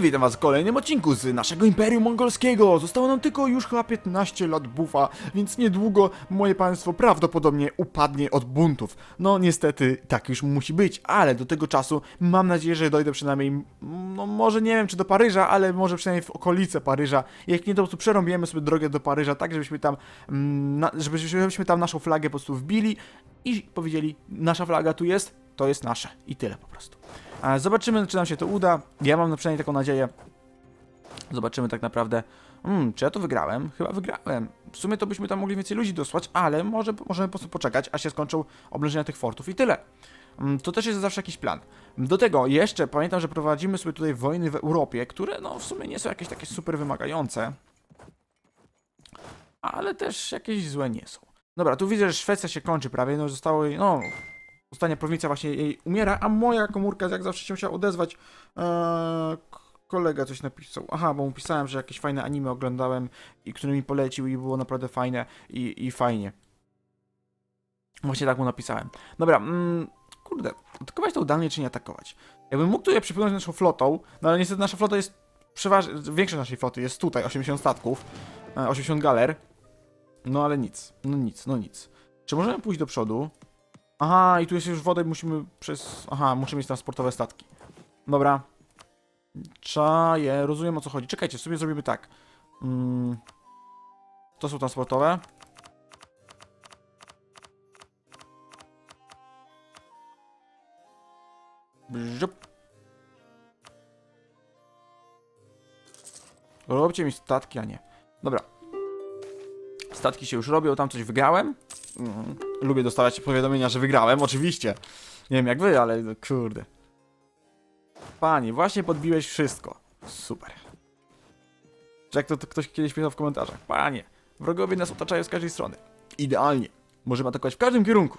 Witam was w kolejnym odcinku z naszego Imperium Mongolskiego. Zostało nam tylko już chyba 15 lat bufa, więc niedługo moje państwo prawdopodobnie upadnie od buntów. No niestety tak już musi być, ale do tego czasu mam nadzieję, że dojdę przynajmniej, no może nie wiem czy do Paryża, ale może przynajmniej w okolice Paryża. Jak nie to po prostu sobie drogę do Paryża, tak żebyśmy tam, mm, na, żebyśmy żebyśmy tam naszą flagę po prostu wbili i powiedzieli, nasza flaga tu jest, to jest nasze. I tyle po prostu. Zobaczymy, czy nam się to uda. Ja mam na przynajmniej taką nadzieję. Zobaczymy tak naprawdę. Hmm, czy ja to wygrałem? Chyba wygrałem. W sumie to byśmy tam mogli więcej ludzi dosłać, ale może możemy po prostu poczekać, aż się skończą oblężenia tych fortów i tyle. Mm, To też jest zawsze jakiś plan. Do tego jeszcze pamiętam, że prowadzimy sobie tutaj wojny w Europie, które no w sumie nie są jakieś takie super wymagające. Ale też jakieś złe nie są. Dobra, tu widzę, że Szwecja się kończy prawie, no zostało no ostatnia prowincja właśnie jej umiera, a moja komórka jak zawsze się musiała odezwać. Eee, kolega coś napisał. Aha, bo mu pisałem, że jakieś fajne anime oglądałem i który mi polecił i było naprawdę fajne i, i fajnie. Właśnie tak mu napisałem. Dobra, mm, kurde, atakować to udalnie czy nie atakować? Jakbym mógł tutaj przypłynąć naszą flotą, no ale niestety nasza flota jest przeważnie, większość naszej floty jest tutaj, 80 statków, e, 80 galer. No ale nic, no nic, no nic. Czy możemy pójść do przodu? Aha, i tu jest już woda i musimy przez... Aha, musimy mieć transportowe statki. Dobra. Czaję, rozumiem o co chodzi. Czekajcie, sobie zrobimy tak. Mm. To są transportowe. Bżup. Robcie mi statki, a nie. Dobra. Statki się już robią, tam coś wygrałem. Mm. Lubię dostawać powiadomienia, że wygrałem, oczywiście. Nie wiem jak wy, ale no, kurde. Panie, właśnie podbiłeś wszystko. Super. Czy jak to, to ktoś kiedyś pisał w komentarzach. Panie, wrogowie nas otaczają z każdej strony. Idealnie. Możemy atakować w każdym kierunku.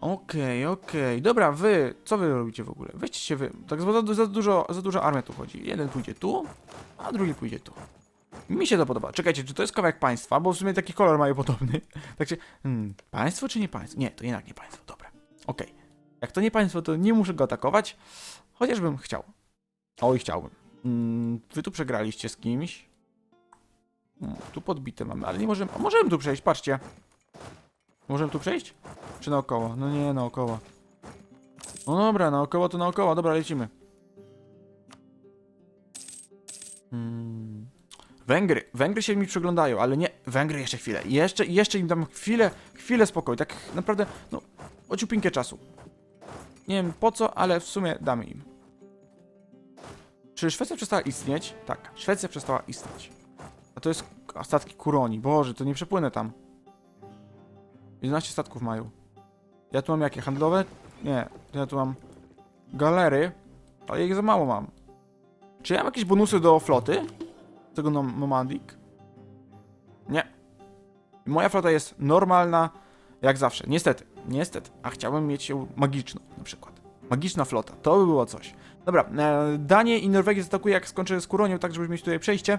Okej, okej. Dobra, wy, co wy robicie w ogóle? Weźcie się wy. Tak za, za, dużo, za dużo armia tu chodzi. Jeden pójdzie tu, a drugi pójdzie tu. Mi się to podoba. Czekajcie, czy to jest kawałek państwa? Bo w sumie taki kolor mają podobny. Tak się. Hmm, państwo czy nie państwo? Nie, to jednak nie państwo. Dobra. Okej. Jak to nie państwo, to nie muszę go atakować. Chociażbym chciał. Oj, chciałbym. Mm, wy tu przegraliście z kimś. Mm, tu podbite mamy, ale nie możemy. Możemy tu przejść, patrzcie. Możemy tu przejść? Czy naokoło? No nie, naokoło. No dobra, naokoło to naokoło. Dobra, lecimy. Hmm. Węgry. Węgry się mi przyglądają, ale nie. Węgry jeszcze chwilę. Jeszcze, jeszcze im dam chwilę, chwilę spokoju. Tak naprawdę, no, ociupinkę czasu. Nie wiem po co, ale w sumie damy im. Czy Szwecja przestała istnieć? Tak, Szwecja przestała istnieć. A to jest statki Kuroni. Boże, to nie przepłynę tam. 11 statków mają. Ja tu mam jakie? Handlowe? Nie, ja tu mam galery, ale ich za mało mam. Czy ja mam jakieś bonusy do floty? Tego nom Nomandic? Nie. Moja flota jest normalna, jak zawsze. Niestety, niestety. A chciałbym mieć ją magiczną, na przykład. Magiczna flota, to by było coś. Dobra, e, Danię i Norwegię zaatakuję, jak skończę z Kuronią, tak żeby mieć tutaj przejście.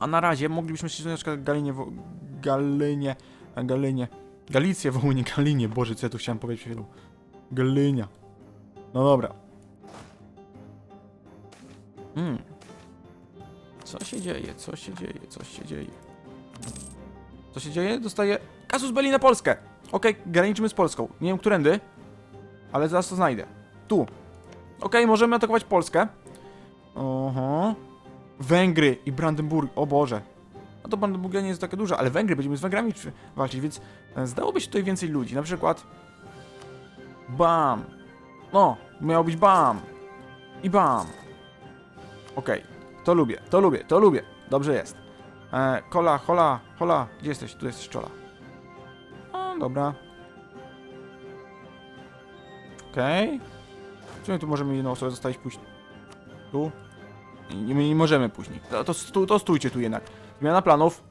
A na razie moglibyśmy się na przykład Galinie, wo- Galinie, Galinie, Galicję, Wołynie, Galinie. Boże, co ja tu chciałem powiedzieć chwilą. Galinia. No dobra. Hmm. Co się dzieje? Co się dzieje? Co się dzieje? Co się dzieje? Dostaję kasus belli na Polskę. Okej, graniczymy z Polską. Nie wiem, którędy, ale zaraz to znajdę. Tu. Okej, możemy atakować Polskę. Oho. Węgry i Brandenburg. O Boże. No to Brandenburgia nie jest taka duża, ale Węgry, będziemy z Węgrami walczyć, więc e, zdałoby się tutaj więcej ludzi. Na przykład... Bam. No, miało być bam. I bam. Okej, to lubię, to lubię, to lubię. Dobrze jest. E, kola, hola, hola. Gdzie jesteś? Tu jesteś czola. O, dobra. Okej. Okay. my tu możemy jedną osobę zostawić pójść? Tu? Nie, nie możemy później. To, to, stu- to stójcie tu jednak. Zmiana planów.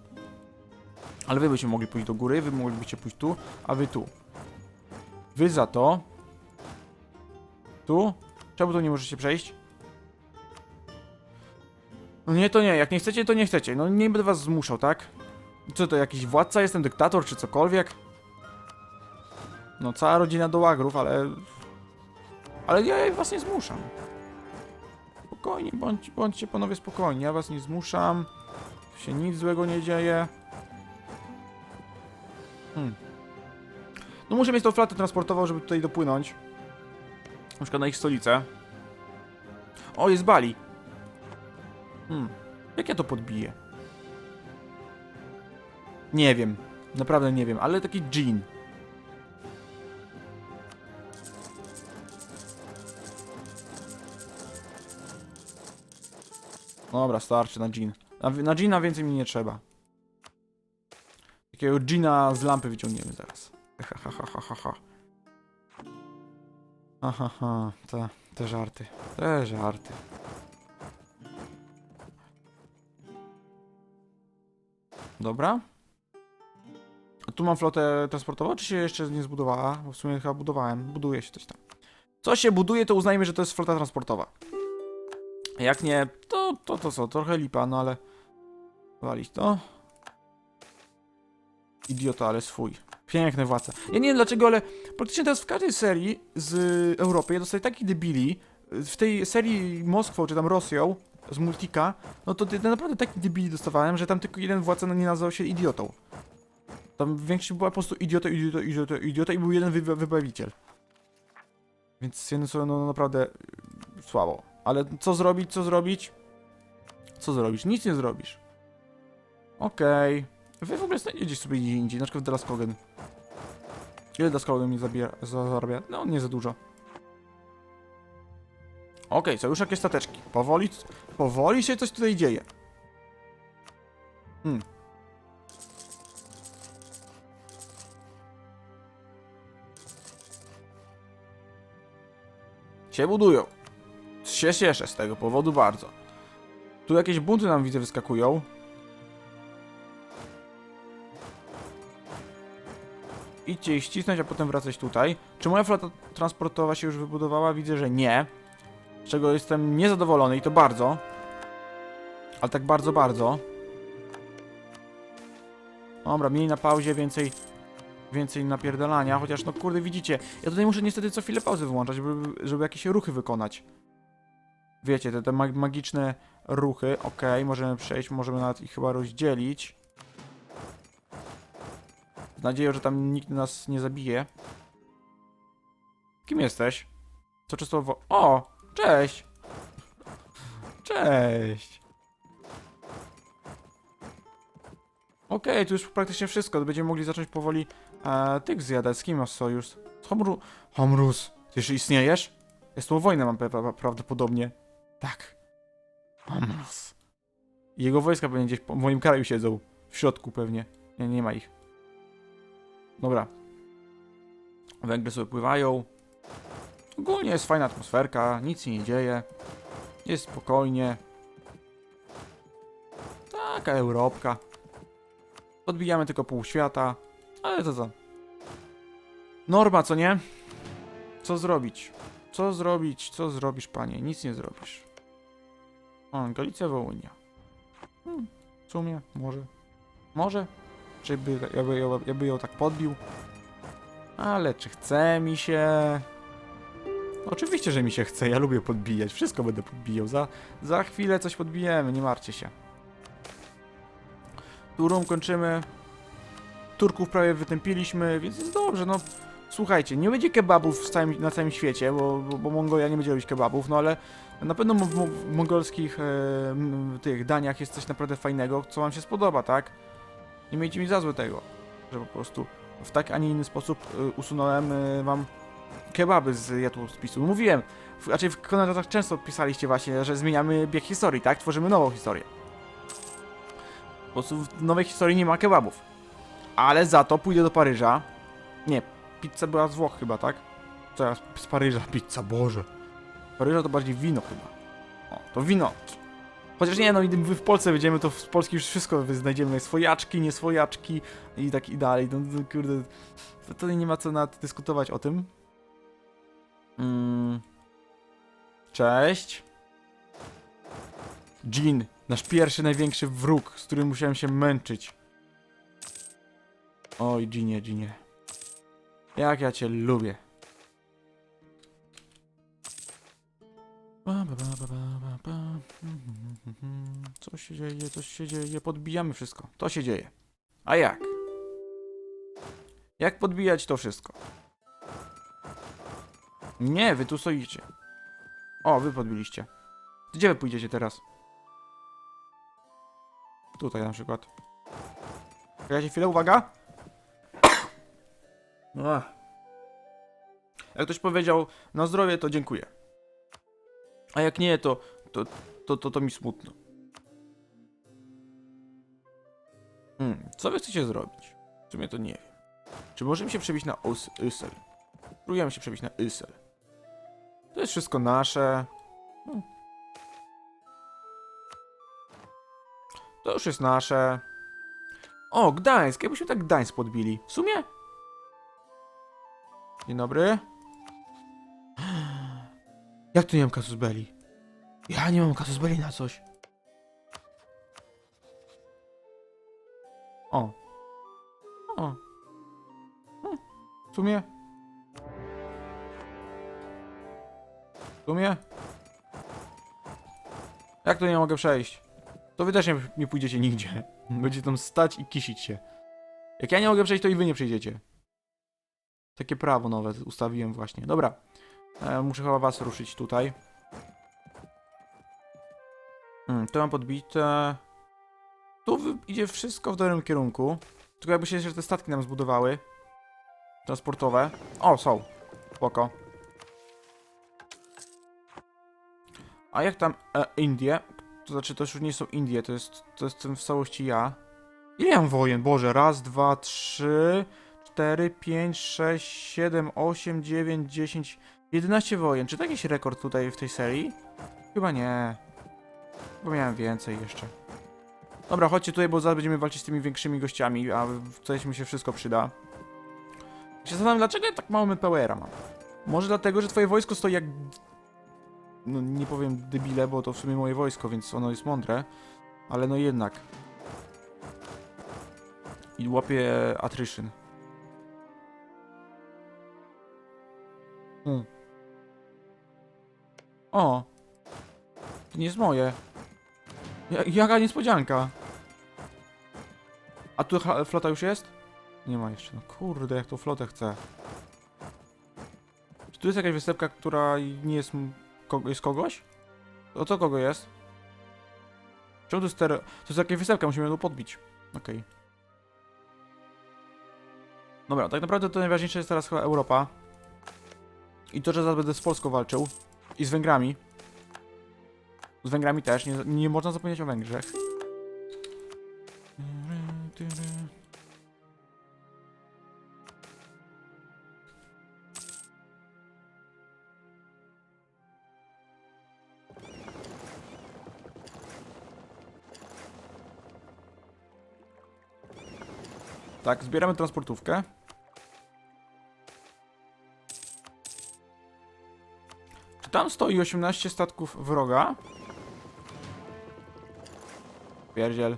Ale wy byście mogli pójść do góry, wy moglibyście pójść tu, a wy tu. Wy za to. Tu? Czemu tu nie możecie przejść? No nie, to nie. Jak nie chcecie, to nie chcecie. No nie będę was zmuszał, tak? Co to, jakiś władca jestem, dyktator, czy cokolwiek? No, cała rodzina do łagrów, ale... Ale ja was nie zmuszam. spokojnie, bądź, bądźcie panowie spokojni, ja was nie zmuszam. Tu się nic złego nie dzieje. Hmm. No muszę mieć tą flatę transportową, żeby tutaj dopłynąć. Na przykład na ich stolicę. O, jest Bali. Hmm. Jak ja to podbiję? Nie wiem. Naprawdę nie wiem, ale taki Jean. Dobra, starczy na Jean. Na, na Jeana więcej mi nie trzeba. Takiego Jeana z lampy wyciągniemy zaraz. Ha, ha, ha, ha, ha, ha. Aha, ha, te, te żarty. Te żarty. Dobra. A tu mam flotę transportową, czy się jeszcze nie zbudowała? Bo w sumie chyba budowałem. Buduje się coś tam. Co się buduje, to uznajmy, że to jest flota transportowa. Jak nie, to, to, to co, trochę lipa, no ale... Walić to. Idiota, ale swój. Piękny władca. Ja nie wiem dlaczego, ale praktycznie teraz w każdej serii z Europy ja dostaję takich debili. W tej serii Moskwą, czy tam Rosją, z Multika, no to naprawdę takich debili dostawałem, że tam tylko jeden władca nie nazywał się idiotą. Tam większość była po prostu idiota, idiota, idiota, idiota i był jeden wy wybawiciel. Więc jedno słowo, no naprawdę y, słabo. Ale co zrobić, co zrobić? Co zrobisz? Nic nie zrobisz. Okej. Wy w ogóle znajdziecie sobie gdzie indziej, na przykład w Dalaskogen. Ile Dalaskogen mi zabiera, za, zarabia? No, nie za dużo. Okej, są już jakieś stateczki. Powoli, powoli się coś tutaj dzieje. Hmm. Się budują. Się cieszę z tego powodu bardzo. Tu jakieś bunty nam widzę wyskakują. Idźcie ich ścisnąć, a potem wracać tutaj. Czy moja flota transportowa się już wybudowała? Widzę, że nie. Z czego jestem niezadowolony i to bardzo. Ale tak bardzo, bardzo. Dobra, mniej na pauzie, więcej więcej napierdalania, chociaż no kurde widzicie, ja tutaj muszę niestety co chwilę pauzy wyłączać, żeby, żeby jakieś ruchy wykonać. Wiecie, te, te mag magiczne ruchy, okej, możemy przejść, możemy nawet ich chyba rozdzielić. Z nadzieją, że tam nikt nas nie zabije. Kim jesteś? Co często wo- O! Cześć! Cześć! Okej, tu już praktycznie wszystko. Będziemy mogli zacząć powoli e, tych zjadać. Z kim masz sojusz? Z Homru... Homrus! Ty jeszcze istniejesz? Jest tą wojnę mam pra pra prawdopodobnie. Tak. Homrus. Jego wojska pewnie gdzieś po moim kraju siedzą. W środku pewnie. Nie, nie ma ich. Dobra. Węgle sobie pływają. Ogólnie jest fajna atmosferka, nic się nie dzieje. Jest spokojnie. Taka Europka. Odbijamy tylko pół świata, ale to co? Norma, co nie? Co zrobić? Co zrobić? Co zrobisz, panie? Nic nie zrobisz. O, Galicja Wołynia. Hmm, w sumie, może. Może? Czy by, ja, by, ja by ją tak podbił? Ale czy chce mi się? Oczywiście, że mi się chce. Ja lubię podbijać. Wszystko będę podbijał. Za, za chwilę coś podbijemy, nie martwcie się. Turum kończymy. Turków prawie wytępiliśmy, więc jest dobrze, no. Słuchajcie, nie będzie kebabów całym, na całym świecie, bo, bo, bo Mongolia nie będzie robić kebabów, no ale na pewno w, w, mongolskich e, tych daniach jest coś naprawdę fajnego, co wam się spodoba, tak? Nie miejcie mi za złe tego, że po prostu w tak, a nie inny sposób e, usunąłem e, wam kebaby z jadłospisu. Mówiłem, w, raczej w komentarzach często pisaliście właśnie, że zmieniamy bieg historii, tak? Tworzymy nową historię. Po prostu w nowej historii nie ma kebabów. Ale za to pójdę do Paryża. Nie, pizza była z Włoch chyba, tak? Ja z- Paryża? Pizza, Boże. Paryża to bardziej wino chyba. O, to wino. Chociaż nie, no i w Polsce będziemy, to z Polski już wszystko znajdziemy. Swojaczki, nieswojaczki i tak i dalej. No, no kurde, to, to nie ma co nawet dyskutować o tym. Mm. Cześć. Jean, nasz pierwszy, największy wróg, z którym musiałem się męczyć. Oj, Jeanie, Jeanie. Jak ja cię lubię. Co się dzieje, co się dzieje? Podbijamy wszystko. To się dzieje. A jak? Jak podbijać to wszystko? Nie, wy tu stoicie. O, wy podbiliście. Gdzie wy pójdziecie teraz? Tutaj na przykład. Czekajcie chwilę, uwaga! Ach. Jak ktoś powiedział na zdrowie, to dziękuję. A jak nie, to to, to, to, to mi smutno. Hmm, co wy chcecie zrobić? W sumie to nie wiem. Czy możemy się przebić na Ysel? Próbujemy się przebić na Ysel. To jest wszystko nasze. Hmm. To już jest nasze. O, Gdańsk! Jakbyśmy tak Gdańsk podbili. W sumie? Dzień dobry. Jak tu nie mam kasus belli? Ja nie mam kasus belli na coś. O. O. Hmm. W sumie. W sumie. Jak to nie mogę przejść? To wy też nie, nie pójdziecie nigdzie. Będziecie tam stać i kisić się. Jak ja nie mogę przejść, to i wy nie przejdziecie. Takie prawo nowe ustawiłem właśnie. Dobra. E, muszę chyba was ruszyć tutaj. Hmm, to mam podbite. Tu idzie wszystko w dobrym kierunku. Tylko jakby się jeszcze te statki nam zbudowały. Transportowe. O, są. Spoko. A jak tam e, Indie? To znaczy, to już nie są Indie, to jest, to jest ten w całości ja. Ile mam wojen? Boże, raz, dwa, trzy, cztery, pięć, sześć, siedem, osiem, dziewięć, dziesięć, 11 wojen. Czy to jakiś rekord tutaj w tej serii? Chyba nie. Bo miałem więcej jeszcze. Dobra, chodźcie tutaj, bo zaraz będziemy walczyć z tymi większymi gościami, a coś mi się wszystko przyda. Się zastanawiam, dlaczego ja tak mało manpowera mam? Może dlatego, że twoje wojsko stoi jak... No nie powiem debile, bo to w sumie moje wojsko, więc ono jest mądre. Ale no jednak. I łapie attrition. Hmm. O! To nie jest moje. Ja, jaka niespodzianka. A tu flota już jest? Nie ma jeszcze. No kurde, jak tą flotę chcę. Czy tu jest jakaś wysepka, która nie jest... m- Ko jest kogoś? O co kogo jest? Czemu tu stereo... To jest jakaś wysepka, musimy ją podbić. Okej. Dobra, tak naprawdę to najważniejsze jest teraz chyba Europa. I to, że zaraz będę z Polską walczył. I z Węgrami. Z Węgrami też, nie, nie można zapomnieć o Węgrzech. Tak, zbieramy transportówkę. Czy tam stoi 18 statków wroga? Pierdziel.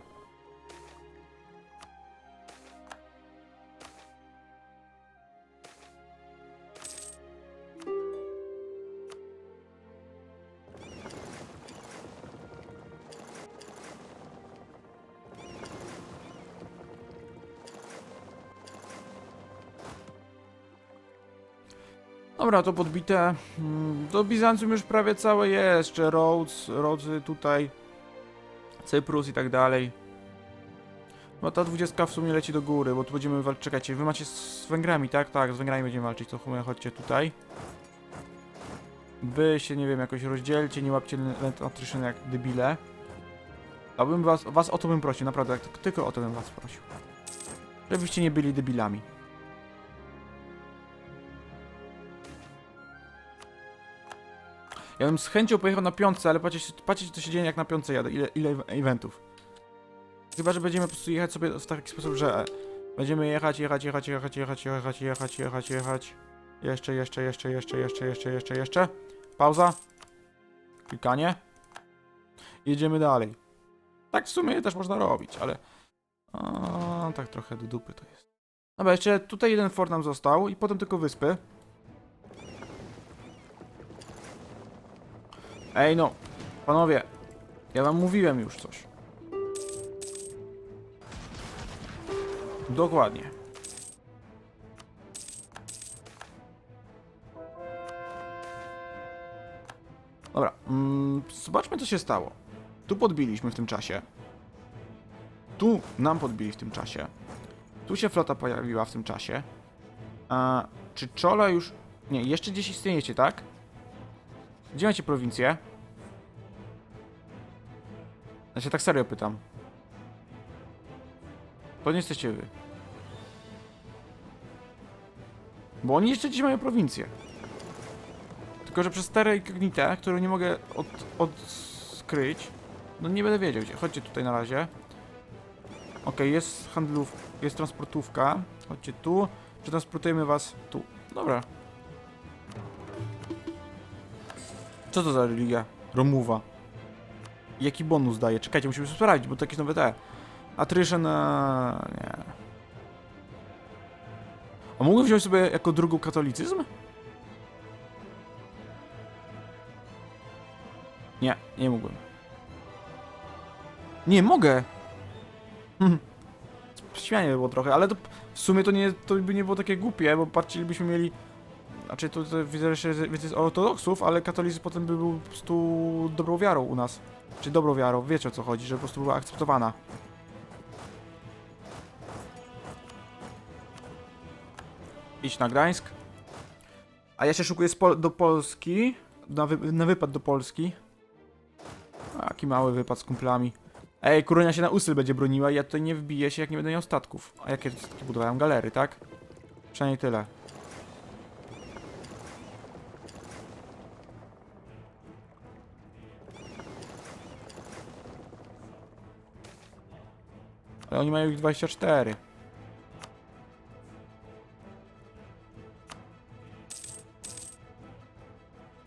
Dobra, to podbite. Mm, Do Bizancjum już prawie całe jest. Jeszcze Rhodes, Rodzy tutaj. Cyprus i tak dalej. No ta dwudziestka w sumie leci do góry, bo tu będziemy walczyć. Czekajcie, wy macie z Węgrami, tak? Tak, z Węgrami będziemy walczyć, to chodźcie tutaj. Wy się, nie wiem, jakoś rozdzielcie, nie łapcie Attrition jak debile. A bym was, was o to bym prosił, naprawdę, tylko o to bym was prosił. Żebyście nie byli debilami. Ja bym z chęcią pojechał na piątce, ale patrzcie, patrzcie co się dzieje jak na piątce jadę, ile, ile eventów. Chyba, że będziemy po prostu jechać sobie w taki sposób, że będziemy jechać, jechać, jechać, jechać, jechać, jechać, jechać, jechać, jechać. Jeszcze, jeszcze, jeszcze, jeszcze, jeszcze, jeszcze, jeszcze, jeszcze. Pauza. Klikanie. Jedziemy dalej. Tak w sumie też można robić, ale... A, tak trochę do dupy to jest. Dobra, jeszcze tutaj jeden fort nam został i potem tylko wyspy. Ej no, panowie, ja wam mówiłem już coś. Dokładnie. Dobra, mm, zobaczmy co się stało. Tu podbiliśmy w tym czasie. Tu nam podbili w tym czasie. Tu się flota pojawiła w tym czasie. A czy Czola już... Nie, jeszcze gdzieś istniejecie, tak? Gdzie macie prowincję? Ja się tak serio pytam. To nie jesteście wy. Bo oni jeszcze gdzieś mają prowincję. Tylko, że przez terę incognite, którą nie mogę od, odskryć, no nie będę wiedział gdzie. Chodźcie tutaj na razie. Okej, jest handlów, jest transportówka. Chodźcie tu. Przetransportujemy was tu. Dobra. Co to za religia? Romuwa. Jaki bonus daje? Czekajcie, musimy sprawdzić, bo to jakieś nowe te. Attrition, eee, nie. A mógłbym wziąć sobie jako drugą katolicyzm? Nie, nie mógłbym. Nie, mogę! Hmm. Śmianie było trochę, ale to w sumie to, nie, to by nie było takie głupie, bo patrzylibyśmy mieli... Znaczy, to widzę, że jest ortodoksów, ale katolicyzm potem by był po prostu dobrą wiarą u nas. Czy dobrą wiarą, wiecie o co chodzi, że po prostu była akceptowana. Idź na Gdańsk. A ja się szukuję Pol do Polski. Na, wy na wypad do Polski. Taki mały wypad z kumplami. Ej, Kuronia się na Usyl będzie broniła i ja tutaj nie wbiję się, jak nie będę miał statków. A jakie statki budowałem? Galery, tak? Przynajmniej tyle. Ale oni mają ich 24.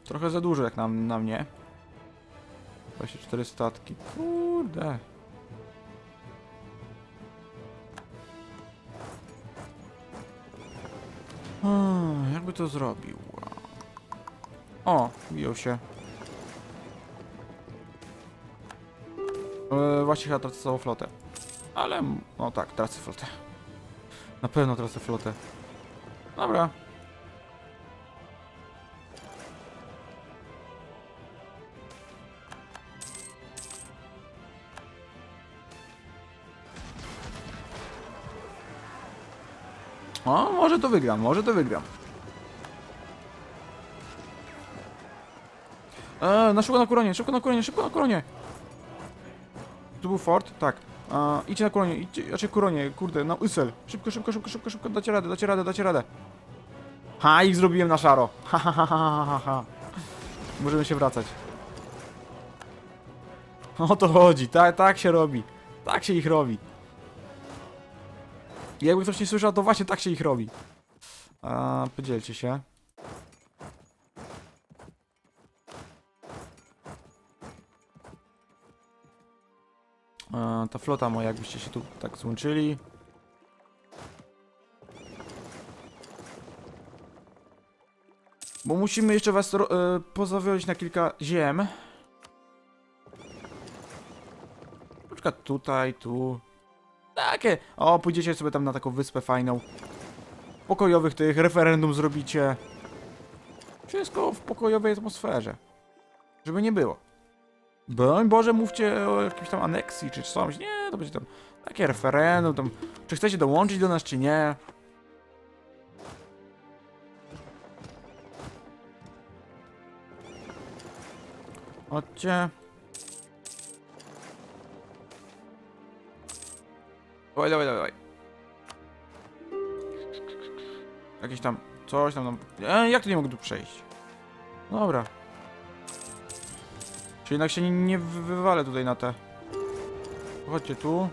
Trochę za dużo jak na, na mnie. 24 statki. Kurde. Jakby to zrobił? O, biją się. E, właśnie chyba tracę całą flotę. Ale, no tak, tracę flotę. Na pewno tracę flotę. Dobra. O, może to wygram, może to wygram. Eee, na szybko na koronie, szybko na koronie, szybko na koronie. Tu był fort? Tak. E, idźcie na koronie, idźcie, znaczy koronie, kurde, na Usel. Szybko, szybko, szybko, szybko, szybko, dacie radę, dacie radę, dacie radę. Ha, ich zrobiłem na szaro. Ha, ha, ha, ha, ha, ha. Możemy się wracać. O to chodzi, tak, tak się robi. Tak się ich robi. I Jakby ktoś nie słyszał, to właśnie tak się ich robi. A, podzielcie się. A, ta flota moja, jakbyście się tu tak złączyli. Bo musimy jeszcze was e, pozawiolić na kilka ziem. Na przykład tutaj, tu. Takie. O, pójdziecie sobie tam na taką wyspę fajną. Pokojowych tych, referendum zrobicie. Wszystko w pokojowej atmosferze. Żeby nie było. Broń Boże, mówcie o jakimś tam aneksji czy coś. Nie, to będzie tam takie referendum, tam. Czy chcecie dołączyć do nas, czy nie? Chodźcie. Dawaj, dawaj, dawaj. Jakieś tam, coś tam, tam. E, jak to nie mogę tu przejść? Dobra. Czyli jednak się nie, nie wy- wywalę tutaj na te. Chodźcie tu.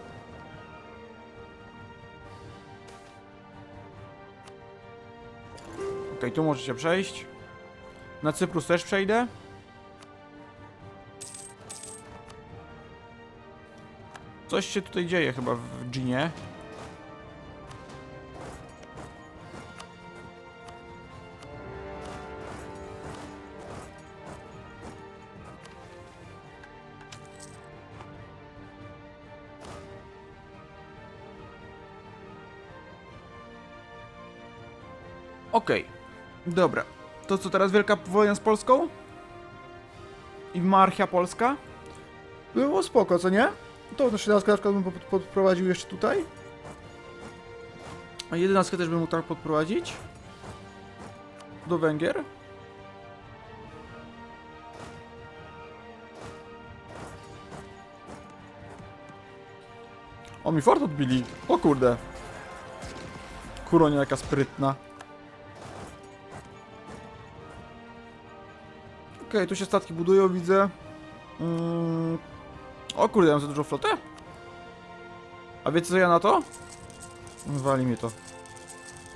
Okej, tu możecie przejść. Na Cyprus też przejdę. Coś się tutaj dzieje chyba w Ginie. Okej. Dobra. To co teraz Wielka Wojna z Polską? I Marchia Polska? Było spoko, co nie? To też 13 na przykład bym pod- podprowadził jeszcze tutaj. A 11 też bym mógł tak podprowadzić. Do Węgier. O, mi fort odbili. O kurde. Kuronia jaka sprytna. Tu się statki budują, widzę. Mm. O kurde, ja mam za dużo flotę? A wiecie co ja na to? Wali mnie to.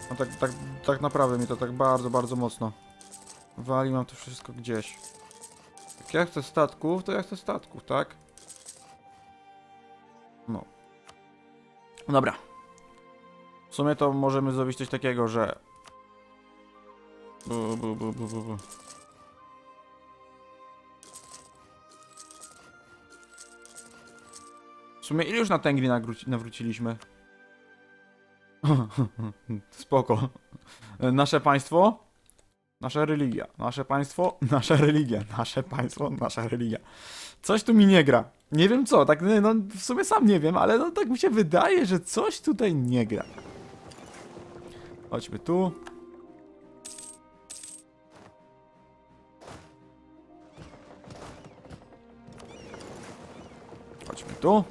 No tak, tak, tak naprawdę mnie to tak bardzo, bardzo mocno. Wali mam to wszystko gdzieś. Jak ja chcę statków, to ja chcę statków, tak? No. Dobra. W sumie to możemy zrobić coś takiego, że... Bu, bu, bu, bu, bu, bu. Sumie ile już na nagróci- nawróciliśmy? Spoko. Nasze państwo? Nasza religia. Nasze państwo? Nasza religia. Nasze państwo? Nasza religia. Coś tu mi nie gra. Nie wiem co, tak no w sumie sam nie wiem, ale no tak mi się wydaje, że coś tutaj nie gra. Chodźmy tu. Chodźmy tu.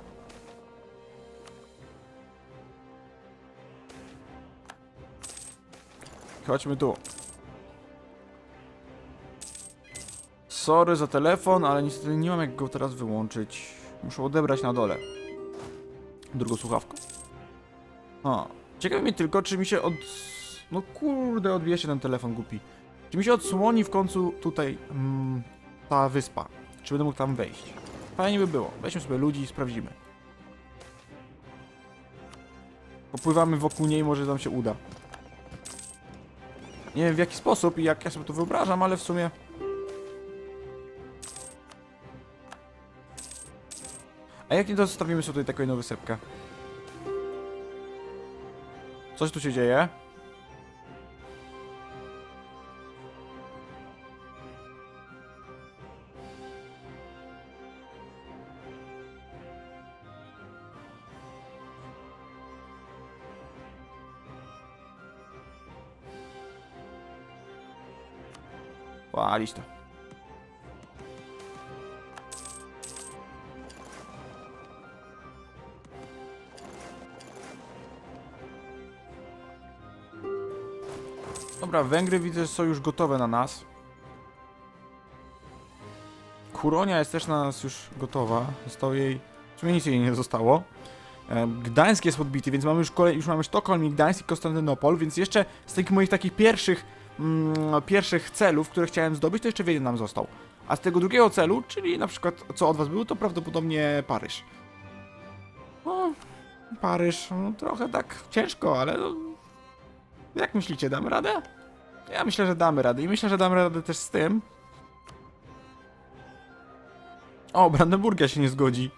Chodźmy tu. Sorry za telefon, ale niestety nie mam jak go teraz wyłączyć. Muszę odebrać na dole. Drugą słuchawkę. A. Ciekawi mnie tylko, czy mi się od... No kurde, odbija się ten telefon głupi. Czy mi się odsłoni w końcu tutaj mm, ta wyspa? Czy będę mógł tam wejść? Fajnie by było. Weźmy sobie ludzi i sprawdzimy. Popływamy wokół niej, może nam się uda. Nie wiem w jaki sposób i jak ja sobie to wyobrażam, ale w sumie... A jak nie to zostawimy sobie tutaj taką jedną wysepkę? Coś tu się dzieje? Palić to. Dobra, Węgry widzę, że są już gotowe na nas. Kuronia jest też na nas już gotowa. Zostało jej... W sumie nic jej nie zostało. E, Gdańsk jest podbity, więc mamy już, kolej, już mamy Sztokholm i Gdańsk i Konstantynopol, więc jeszcze z tych moich takich pierwszych mm, pierwszych celów, które chciałem zdobyć, to jeszcze jeden nam został. A z tego drugiego celu, czyli na przykład co od was było, to prawdopodobnie Paryż. No, Paryż, no, trochę tak ciężko, ale no, jak myślicie, damy radę? Ja myślę, że damy radę i myślę, że damy radę też z tym. O, Brandenburgia się nie zgodzi.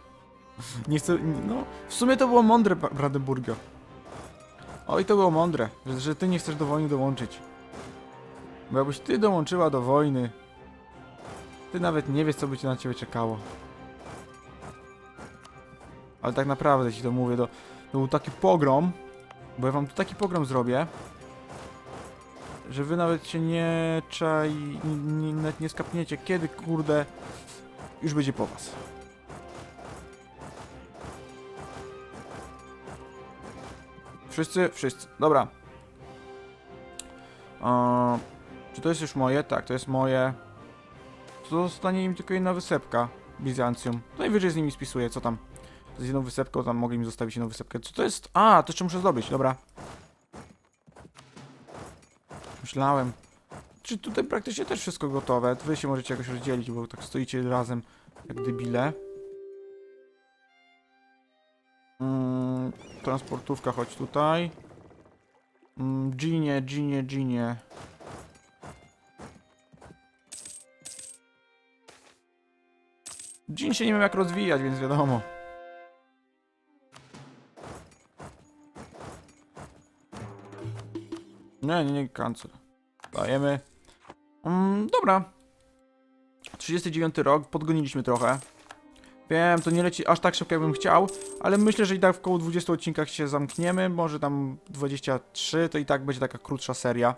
Nie chcę, no, w sumie to było mądre, Bra- Brandenburgio. Oj, to było mądre, że, że ty nie chcesz do wojny dołączyć. Bo jakbyś ty dołączyła do wojny, ty nawet nie wiesz, co by cię na ciebie czekało. Ale tak naprawdę ci to mówię, to, to był taki pogrom, bo ja wam tu taki pogrom zrobię, że wy nawet się nie czai, nie, nie, nie skapniecie, kiedy kurde już będzie po was. Wszyscy? Wszyscy. Dobra. Eee, czy to jest już moje? Tak, to jest moje. To zostanie im tylko jedna wysepka. Bizancjum. Najwyżej z nimi spisuję, co tam. Z jedną wysepką tam mogli mi zostawić jedną wysepkę. Co to jest? A, to jeszcze muszę zdobyć, dobra. Myślałem. Czy tutaj praktycznie też wszystko gotowe? Wy się możecie jakoś rozdzielić, bo tak stoicie razem jak debile. Mm, transportówka, chodź tutaj. Mm, Ginie, ginie, ginie. Gin się nie wiem jak rozwijać, więc wiadomo. Nie, nie, nie, cancel. Dajemy. Mm, dobra. 39 rok, podgoniliśmy trochę. Wiem, to nie leci aż tak szybko, jakbym chciał, ale myślę, że i tak w koło 20 odcinkach się zamkniemy. Może tam 23, to i tak będzie taka krótsza seria.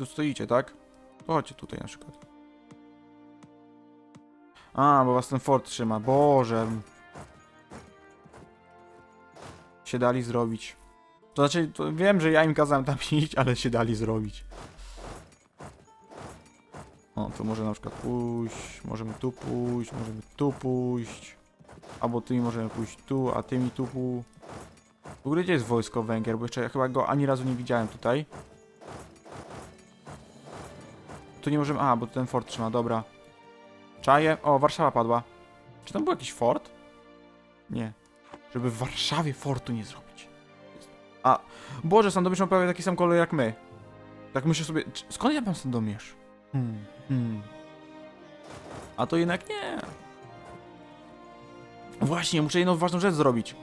Tu stoicie, tak? To chodźcie tutaj na przykład. A, bo was ten fort trzyma. Boże. Się dali zrobić. To znaczy, to wiem, że ja im kazałem tam iść, ale się dali zrobić. O, to może na przykład pójść, możemy tu pójść, możemy tu pójść. Albo tymi możemy pójść tu, a tymi tu pół. W ogóle gdzie jest wojsko Węgier? Bo jeszcze chyba go ani razu nie widziałem tutaj. Tu nie możemy... A, bo ten fort trzyma, dobra. Czaję. O, Warszawa padła. Czy tam był jakiś fort? Nie. Żeby w Warszawie fortu nie zrobić. A, Boże, Sandomierz ma prawie taki sam kolor jak my. Tak myślę sobie, skąd ja mam Sandomierz? Hmm, hmm. A to jednak nie. Właśnie, muszę jedną ważną rzecz zrobić.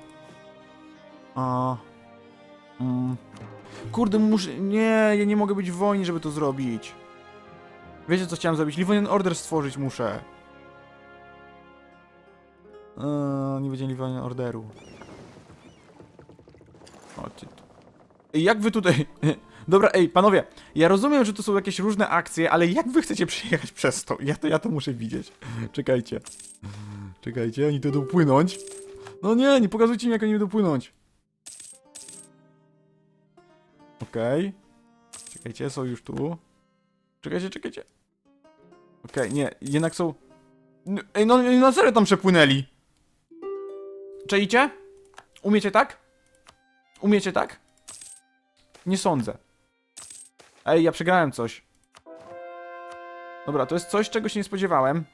A. Mm. Kurde, muszę. Nie, ja nie mogę być w wojnie, żeby to zrobić. Wiecie, co chciałem zrobić? Livonian Order stworzyć muszę. Eee, nie będzie Livonian Orderu. Tu. Ej, jak wy tutaj... Dobra, ej, panowie, ja rozumiem, że to są jakieś różne akcje, ale jak wy chcecie przejechać przez to? Ja to, ja to muszę widzieć. Czekajcie. Czekajcie, oni tu będą płynąć. No nie, nie pokazujcie mi, jak oni będą płynąć. Okej. Czekajcie, są już tu. Czekajcie, czekajcie. Okej, nie, jednak są... Ej, no, na serio tam przepłynęli. Czaicie? Umiecie tak? Umiecie tak? Nie sądzę. Ej, ja przegrałem coś. Dobra, to jest coś, czego się nie spodziewałem.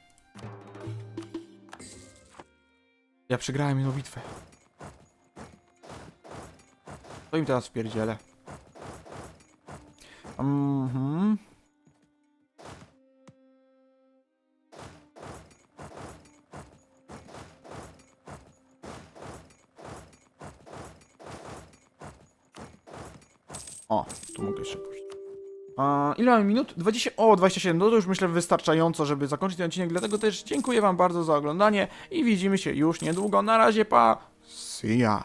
Ja przegrałem jedną bitwę. To im teraz wpierdzielę. Mhm. O, tu mogę jeszcze pójść. A, ile mamy minut? 20, o, 27. No to już myślę wystarczająco, żeby zakończyć ten odcinek. Dlatego też dziękuję Wam bardzo za oglądanie i widzimy się już niedługo. Na razie, pa! See ya!